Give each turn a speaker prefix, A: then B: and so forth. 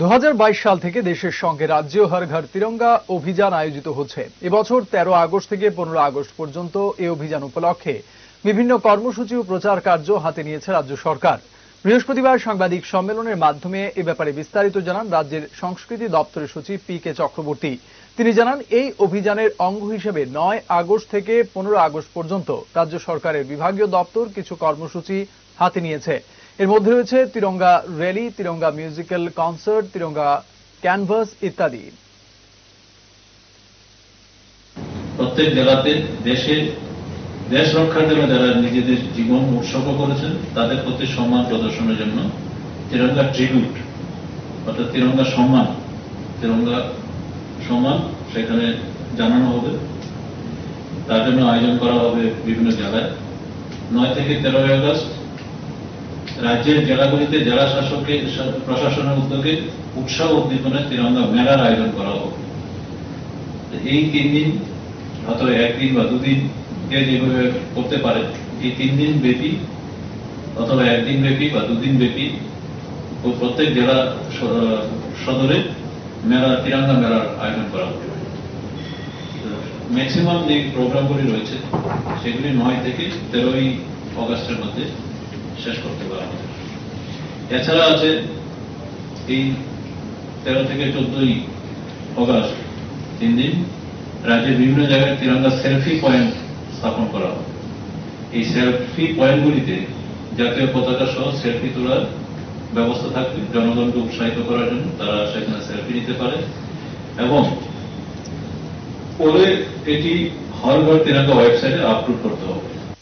A: দু হাজার বাইশ সাল থেকে দেশের সঙ্গে রাজ্য হর ঘর তিরঙ্গা অভিযান আয়োজিত হচ্ছে। এবছর তেরো আগস্ট থেকে পনেরো আগস্ট পর্যন্ত এই অভিযান উপলক্ষে বিভিন্ন কর্মসূচি ও প্রচার কার্য হাতে নিয়েছে রাজ্য সরকার। বৃহস্পতিবার সাংবাদিক সম্মেলনের মাধ্যমে এ ব্যাপারে বিস্তারিত জানান রাজ্যের সংস্কৃতি দপ্তরের সচিব পি কে চক্রবর্তী। তিনি জানান, এই অভিযানের অঙ্গ হিসেবে নয় আগস্ট থেকে পনেরো আগস্ট পর্যন্ত রাজ্য সরকারের বিভাগীয় দপ্তর কিছু কর্মসূচি হাতে নিয়েছে। এর মধ্যে রয়েছে Tiranga rally, Tiranga musical concert Tiranga canvas ইত্যাদি।
B: প্রত্যেক জেলাতে দেশে, দেশ রক্ষার জন্য যারা নিজেদের জীবন উৎসর্গ করেছেন, তাদের প্রতি সম্মান প্রদর্শনের জন্য তিরঙ্গা ট্রিবিউট অর্থাৎ তিরঙ্গা সম্মান তিরঙ্গা সম্মান সেখানে জানানো হবে। তার জন্য আয়োজন করা হবে বিভিন্ন জায়গায় নয় থেকে তেরোই আগস্ট রাজ্যের জেলাগুলিতে জেলা শাসকের প্রশাসনের উদ্যোগে উৎসাহ উদ্দীপনায় তিরঙ্গা মেলার আয়োজন করা হবে এই তিন দিন হয়তো একদিন বা দুদিন যে যেভাবে করতে পারে, এই তিন দিন ব্যাপী, অথবা একদিন ব্যাপী বা দুদিন ব্যাপী প্রত্যেক জেলা সদরে মেলা, তিরঙ্গা মেলার আয়োজন করা হবে ম্যাক্সিমাম যে প্রোগ্রামগুলি রয়েছে, সেগুলি নয় থেকে তেরোই অগস্টের মধ্যে শেষ করতে পারা হবে এছাড়া আছে এই তেরো থেকে চোদ্দই অগস্ট তিন দিন রাজ্যের বিভিন্ন জায়গায় তিরঙ্গা সেলফি পয়েন্ট স্থাপন করা হবে এই সেলফি পয়েন্টগুলিতে জাতীয় পতাকা সহ সেলফি তোলার ব্যবস্থা থাকবে। জনগণকে উৎসাহিত করার জন্য তারা সেখানে সেলফি নিতে পারে এবং পরে এটি হল ঘর তিরঙ্গা ওয়েবসাইটে আপলোড করতে হবে।